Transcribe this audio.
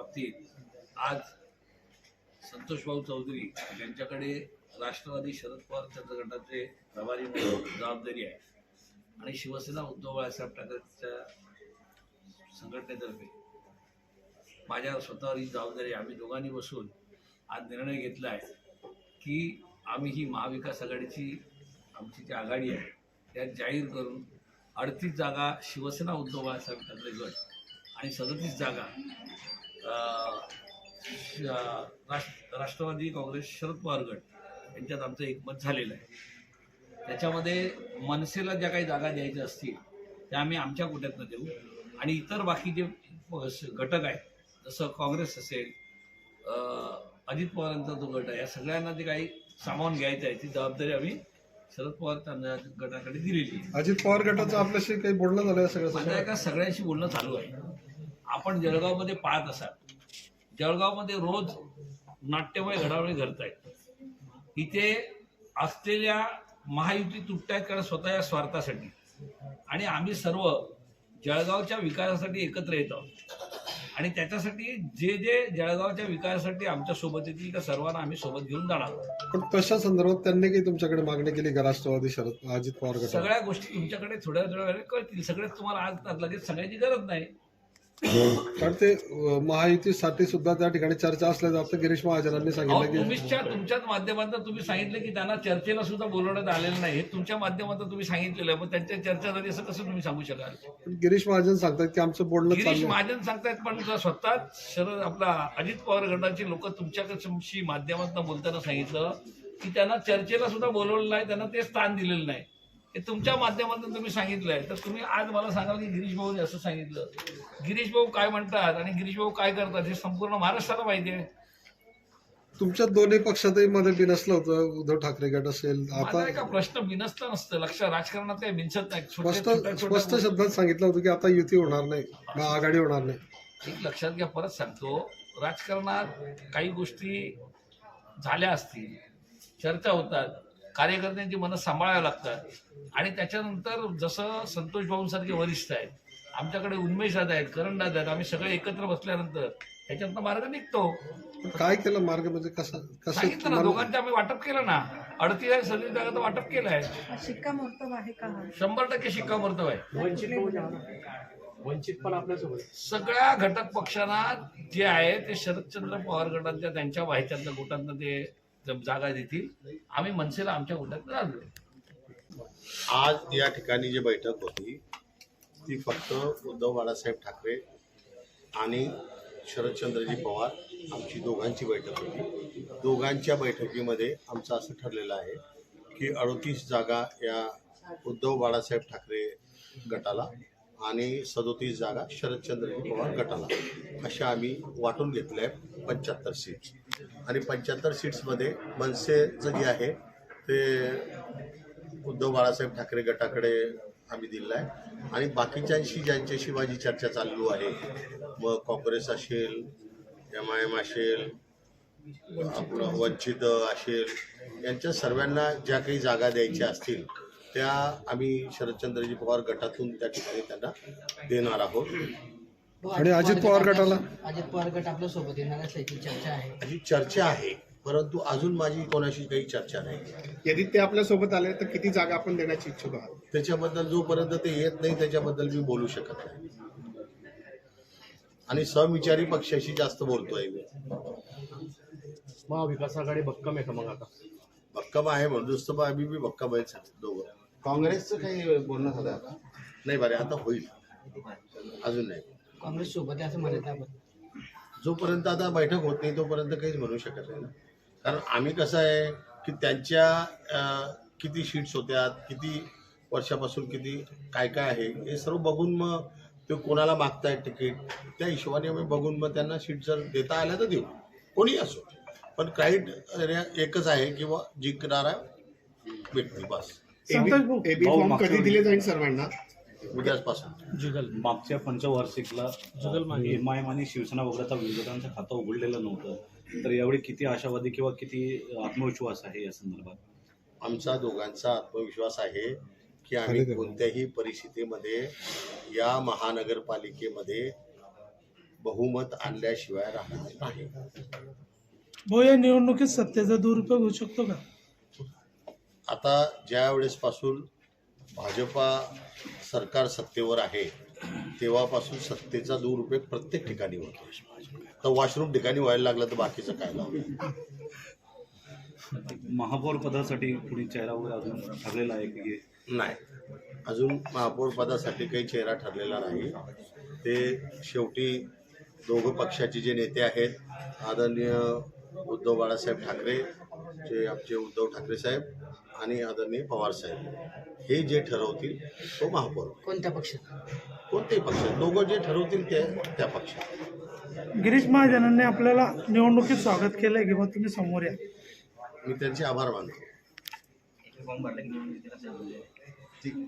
बाबतीत आज संतोष भाऊ चौधरी यांच्याकडे राष्ट्रवादी शरद पवार त्यांच्या गटाचे प्रभारी म्हणून जबाबदारी आहे आणि शिवसेना उद्धव बाळासाहेब ठाकरेच्या संघटनेतर्फे माझ्या स्वतःवर ही जबाबदारी आम्ही दोघांनी बसून आज निर्णय घेतला आहे की आम्ही ही महाविकास आघाडीची आमची जी आघाडी आहे त्यात जाहीर करून अडतीस जागा शिवसेना उद्धव बाळासाहेब ठाकरे गट आणि सदतीस जागा राष्ट्र राष्ट्रवादी काँग्रेस शरद पवार गट यांच्यात आमचं एकमत झालेलं आहे. त्याच्यामध्ये मनसेला ज्या काही जागा द्यायच्या असतील त्या आम्ही आमच्या कोट्यातनं देऊ. आणि इतर बाकीचे घटक आहेत जसं काँग्रेस असेल अजित पवारांचा जो गट आहे या सगळ्यांना जे काही सामावून घ्यायचं आहे ती जबाबदारी आम्ही शरद पवार त्यांना गटाकडे दिलेली आहे. अजित पवार गटाचं आपल्याशी काही बोलणं झालं सगळं माझं सगळं एका सगळ्यांशी बोलणं चालू आहे. आपण जळगावमध्ये पाहत असाल. जळगावमध्ये रोज नाट्यमय घडामोडी घडत आहेत इथे असलेल्या महायुती तुटतायत कारण स्वतःच्या स्वार्थासाठी. आणि आम्ही सर्व जळगावच्या विकासासाठी एकत्र येत आहोत. आणि त्याच्यासाठी जे जे जळगावच्या विकासासाठी आमच्यासोबत येतील त्या सर्वांना आम्ही सोबत घेऊन जाणार पण तशा संदर्भात त्यांनी काही तुमच्याकडे मागणी केली का? राष्ट्रवादी शरद अजित पवार सगळ्या गोष्टी तुमच्याकडे थोड्या थोड्या वेळाने कळतील. सगळेच तुम्हाला आज लगेच सांगायची गरज नाही. कारण ते महायुतीसाठी सुद्धा त्या ठिकाणी चर्चा असल्या जातं. गिरीश महाजनांनी सांगितलं की तुम्हीच्या तुमच्याच माध्यमातून तुम्ही सांगितलं की त्यांना चर्चेला सुद्धा बोलवण्यात आलेलं नाही. तुमच्या माध्यमातून तुम्ही सांगितलेलं आहे. मग त्यांच्या चर्चा झाली असं कसं तुम्ही सांगू शकाल? गिरीश महाजन सांगतात की आमचं बोलणं गिरीश महाजन सांगतायत पण स्वतः शरद आपला अजित पवार गटाची लोक तुमच्याकडशी माध्यमातून बोलताना सांगितलं की त्यांना चर्चेला सुद्धा बोलवलं नाही त्यांना ते स्थान दिलेलं नाही. हे तुमच्या माध्यमातून तुम्ही सांगितलंय. तर तुम्ही आज मला सांगाल की गिरीश भाऊने असं सांगितलं. गिरीश भाऊ काय म्हणतात आणि गिरीश भाऊ काय करतात हे संपूर्ण महाराष्ट्राला माहिती आहे. तुमच्या दोन्ही पक्षातही मध्ये बिनसलं होतं उद्धव ठाकरे गट असेल माझा आता एका प्रश्न बिनसता नसतं लक्ष राजकारणात काही बिनसत नाही. स्पष्ट छोट्या- छोट्या स्पष्ट शब्दात सांगितलं होतं की आता युती होणार नाही आघाडी होणार नाही. एक लक्षात घ्या परत सांगतो. राजकारणात काही गोष्टी झाल्या असतील चर्चा होतात. कार्यकर्त्यांची मनं सांभाळावी लागतात. आणि त्याच्यानंतर जसं संतोष भाऊंसारखे वरिष्ठ आहेत आमच्याकडे उन्मेष दादा आहेत करण दादा आहेत आम्ही सगळे एकत्र बसल्यानंतर त्याच्यातनं मार्ग निघतो. काय केलं मार्ग? म्हणजे कसा कसं सांगितलं ना दोघांचे आम्ही वाटप केलं ना. अडतीस आहे सदतीस जागा तर वाटप केलं आहे. शिक्कामोर्तब आहे का? शंभर टक्के शिक्कामोर्तब आहे. वंचित पण आपल्यासोबत. सगळ्या घटक पक्षांना जे आहे ते शरदचंद्र पवार गटांच्या त्यांच्या वाहित्यातल्या गोटांना ते जागा देतील आम्ही मनसेला आमच्या गोट्यात राहिलो. आज या ठिकाणी जी बैठक होती ती फक्त उद्धव बाळासाहेब ठाकरे आणि शरदचंद्रजी पवार आमची दोघांची बैठक होती. दोघांच्या बैठकीमध्ये आमचं असं ठरलेलं आहे की अडतीस जागा या उद्धव बाळासाहेब ठाकरे गटाला आणि सदोतीस जागा शरदचंद्रजी पवार गटाला अशा आम्ही वाटून घेतल्या आहेत पंच्याहत्तर सीट्स आणि पंच्याहत्तर सीट्समध्ये मनसेचं जे आहे ते उद्धव बाळासाहेब ठाकरे गटाकडे आम्ही दिलेला आहे. आणि बाकीच्यांशी ज्यांच्याशी माझी चर्चा चालू आहे मग काँग्रेस असेल एम आय एम असेल आपलं वंचित असेल यांच्या सर्वांना ज्या काही जागा द्यायच्या असतील त्या आम्ही शरदचंद्रजी पवार गटातून त्या ठिकाणी त्यांना देणार आहोत. आणि अजित पवार गटाला? अजित पवार गट आपल्यासोबत येणार असल्याची चर्चा आहे. अशी चर्चा आहे परंतु अजून माझी कोणाशी काही चर्चा नाही. यदि ते आपल्यासोबत आले तर किती जागा आपण देण्याची इच्छुक आहात? त्याच्याबद्दल जोपर्यंत ते येत नाही त्याच्याबद्दल मी बोलू शकत नाही. आणि समविचारी पक्षाशी जास्त बोलतोय मी. महाविकास आघाडी भक्कम आहे का मग आता? भक्कम आहे म्हणून नुसतं आम्ही बी भक्कम आहे दोघं. काँग्रेसचं काही बोलणं झालं आता? नाही बरे आता होईल. अजून नाही. काँग्रेस सोबत आहे असं म्हणत आपण. जोपर्यंत आता बैठक होत नाही तोपर्यंत काहीच म्हणू शकत नाही ना. कारण आम्ही कसं आहे की त्यांच्या किती शीट्स होत्या किती वर्षापासून किती काय काय आहे हे सर्व बघून मग ते कोणाला मागतायत तिकीट त्या हिशोबाने आम्ही बघून मग त्यांना सीट जर देता आल्या तर देऊ. कोणी असो. पण क्राईटेरिया एकच आहे किंवा जिंकणारा व्यक्ती बस. एबी फॉर्म कधी दिले जाईल सर्वांना? उद्यापासून जुगल. मागच्या पंचवार्षिकला एम आय एम आणि शिवसेना वगळता विरोधकांचं खातं उघडलेलं नव्हतं. तर यावेळी किती आशावादी किंवा किती आत्मविश्वास आहे या संदर्भात? आमचा दोघांचा आत्मविश्वास आहे की आम्ही कोणत्याही परिस्थितीमध्ये या महानगरपालिकेमध्ये बहुमत आणल्याशिवाय राहणार नाही. भाऊ या निवडणुकीत सत्तेचा दुरुपयोग होऊ शकतो का? आता ज्या वेळेसपासून भाजपा सरकार सत्तेवर आहे तेव्हापासून सत्तेचा दुरुपयोग प्रत्येक ठिकाणी होतो तर वॉशरूम ठिकाणी व्हायला लागलं तर बाकीचं काय लावलं महापौर पदासाठी कुणी चेहरा वगैरे अजून ठरलेला आहे की नाही. अजून महापौर पदासाठी काही चेहरा ठरलेला नाही. ते शेवटी दोघं पक्षाचे जे नेते आहेत आदरणीय उद्धव बाळासाहेब ठाकरे जे आमचे उद्धव ठाकरे साहेब आणि आदरणीय पवार साहेब. हे जे ठरवतील तो महापौर. कोणत्या पक्षात कोणतेही पक्ष. दोघं जे ठरवतील ते त्या पक्षात. गिरीश महाजनांनी आपल्याला निवडणुकीत स्वागत केलंय किंवा तुम्ही समोर या. मी त्यांचे आभार मानतो. ठीक.